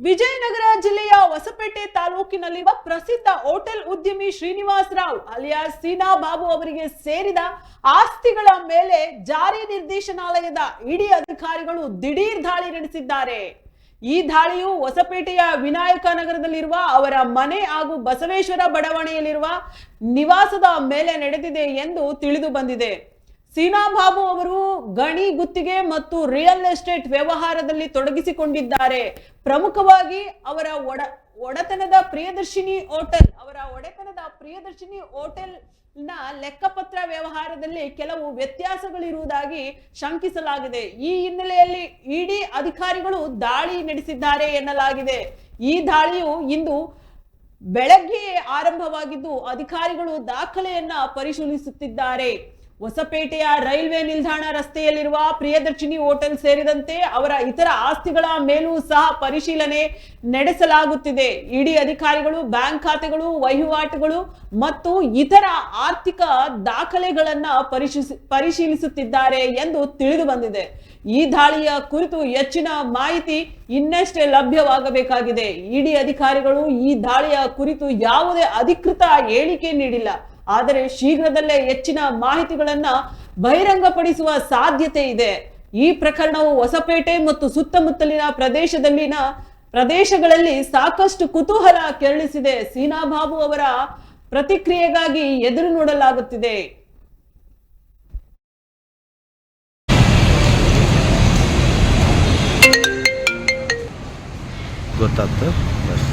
ವಿಜಯನಗರ ಜಿಲ್ಲೆಯ ಹೊಸಪೇಟೆ ತಾಲೂಕಿನಲ್ಲಿರುವ ಪ್ರಸಿದ್ಧ ಹೋಟೆಲ್ ಉದ್ಯಮಿ ಶ್ರೀನಿವಾಸ್ ರಾವ್, ಅಲಿಯಾಸ್ ಸೀನಾ ಬಾಬು ಅವರಿಗೆ ಸೇರಿದ ಆಸ್ತಿಗಳ ಮೇಲೆ ಜಾರಿ ನಿರ್ದೇಶನಾಲಯದ ಇಡಿ ಅಧಿಕಾರಿಗಳು ದಿಢೀರ್ ದಾಳಿ ನಡೆಸಿದ್ದಾರೆ. ಈ ದಾಳಿಯು ಹೊಸಪೇಟೆಯ ವಿನಾಯಕ ನಗರದಲ್ಲಿರುವ ಅವರ ಮನೆ ಹಾಗೂ ಬಸವೇಶ್ವರ ಬಡಾವಣೆಯಲ್ಲಿರುವ ನಿವಾಸದ ಮೇಲೆ ನಡೆದಿದೆ ಎಂದು ತಿಳಿದು ಬಂದಿದೆ. ಸೀನಾ ಬಾಬು ಅವರು ಗಣಿ ಗುತ್ತಿಗೆ ಮತ್ತು ರಿಯಲ್ ಎಸ್ಟೇಟ್ ವ್ಯವಹಾರದಲ್ಲಿ ತೊಡಗಿಸಿಕೊಂಡಿದ್ದಾರೆ. ಪ್ರಮುಖವಾಗಿ ಅವರ ಒಡ, ಒಡೆತನದ ಪ್ರಿಯದರ್ಶಿನಿ ಹೋಟೆಲ್, ಅವರ ಒಡೆತನದ ಪ್ರಿಯದರ್ಶಿನಿ ಹೋಟೆಲ್ನ ಲೆಕ್ಕಪತ್ರ ವ್ಯವಹಾರದಲ್ಲಿ ಕೆಲವು ವ್ಯತ್ಯಾಸಗಳಿರುವುದಾಗಿ ಶಂಕಿಸಲಾಗಿದೆ. ಈ ಹಿನ್ನೆಲೆಯಲ್ಲಿ ಇಡಿ ಅಧಿಕಾರಿಗಳು ದಾಳಿ ನಡೆಸಿದ್ದಾರೆ ಎನ್ನಲಾಗಿದೆ. ಈ ದಾಳಿಯು ಇಂದು ಬೆಳಗ್ಗೆ ಆರಂಭವಾಗಿದ್ದು, ಅಧಿಕಾರಿಗಳು ದಾಖಲೆಯನ್ನ ಪರಿಶೀಲಿಸುತ್ತಿದ್ದಾರೆ. ಹೊಸಪೇಟೆಯ ರೈಲ್ವೆ ನಿಲ್ದಾಣ ರಸ್ತೆಯಲ್ಲಿರುವ ಪ್ರಿಯದರ್ಶಿನಿ ಹೋಟೆಲ್ ಸೇರಿದಂತೆ ಅವರ ಇತರ ಆಸ್ತಿಗಳ ಮೇಲೂ ಸಹ ಪರಿಶೀಲನೆ ನಡೆಸಲಾಗುತ್ತಿದೆ. ಇಡಿ ಅಧಿಕಾರಿಗಳು, ಬ್ಯಾಂಕ್ ಖಾತೆಗಳು, ವಹಿವಾಟುಗಳು ಮತ್ತು ಇತರ ಆರ್ಥಿಕ ದಾಖಲೆಗಳನ್ನ ಪರಿಶೀಲಿಸಿ, ಪರಿಶೀಲಿಸುತ್ತಿದ್ದಾರೆ ಎಂದು ತಿಳಿದು ಬಂದಿದೆ. ಈ ದಾಳಿಯ ಕುರಿತು ಹೆಚ್ಚಿನ ಮಾಹಿತಿ ಇನ್ನಷ್ಟೇ ಲಭ್ಯವಾಗಬೇಕಾಗಿದೆ. ಇಡಿ ಅಧಿಕಾರಿಗಳು ಈ ದಾಳಿಯ ಕುರಿತು ಯಾವುದೇ ಅಧಿಕೃತ ಹೇಳಿಕೆ ನೀಡಿಲ್ಲ. ಆದರೆ ಶೀಘ್ರದಲ್ಲೇ ಹೆಚ್ಚಿನ ಮಾಹಿತಿಗಳನ್ನ ಬಹಿರಂಗಪಡಿಸುವ ಸಾಧ್ಯತೆ ಇದೆ. ಈ ಪ್ರಕರಣವು ಹೊಸಪೇಟೆ ಮತ್ತು ಸುತ್ತಮುತ್ತಲಿನ ಪ್ರದೇಶದಲ್ಲಿನ ಪ್ರದೇಶಗಳಲ್ಲಿ ಸಾಕಷ್ಟು ಕುತೂಹಲ ಕೆರಳಿಸಿದೆ. ಸೀನಾ ಬಾಬು ಅವರ ಪ್ರತಿಕ್ರಿಯೆಗಾಗಿ ಎದುರು ನೋಡಲಾಗುತ್ತಿದೆ. ಗೊತ್ತಾಯ್ತು ಬಸ್